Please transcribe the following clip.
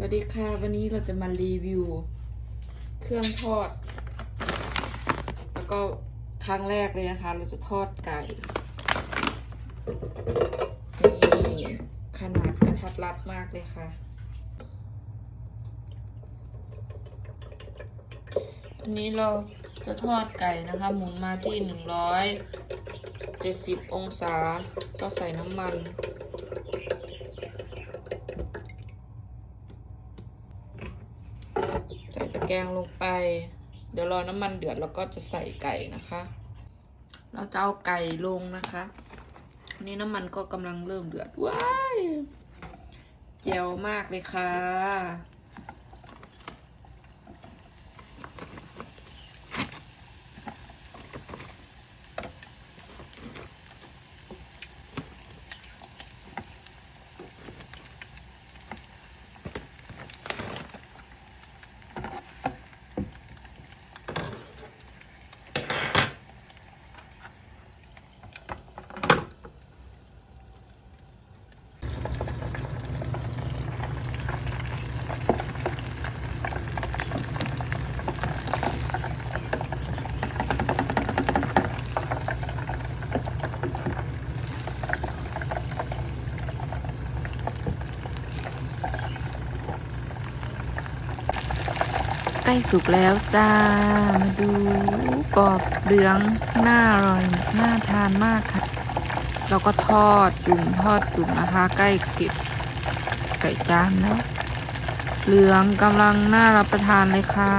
สวัสดีค่ะ วันนี้เราจะมารีวิว เครื่องทอด แล้วก็ครั้งแรกเลยนะคะ เราจะทอดไก่ นี่ขนาดกระทัดรัดมากเลยค่ะ อันนี้เราจะทอดไก่นะคะ หมุนมาที่หนึ่งร้อยเจ็ดสิบองศา ก็ใส่น้ำมัน ใส่ ตะแกรงลงไป เดี๋ยวรอน้ำมันเดือดแล้วก็จะใส่ไก่นะคะ เราจะเอาไก่ลงนะคะนนี่น้ำมันก็กำลังเริ่มเดือดว้ายเจียวมากเลยค่ะ ใกล้สุกแล้วจ้า มาดูกรอบเหลืองน่าอร่อยน่าทานมากค่ะแล้วก็ทอดจุ่มทอดจุ่มนะคะ ใกล้เก็บใส่จานแล้ว เหลืองกำลังน่ารับประทานเลยค่ะ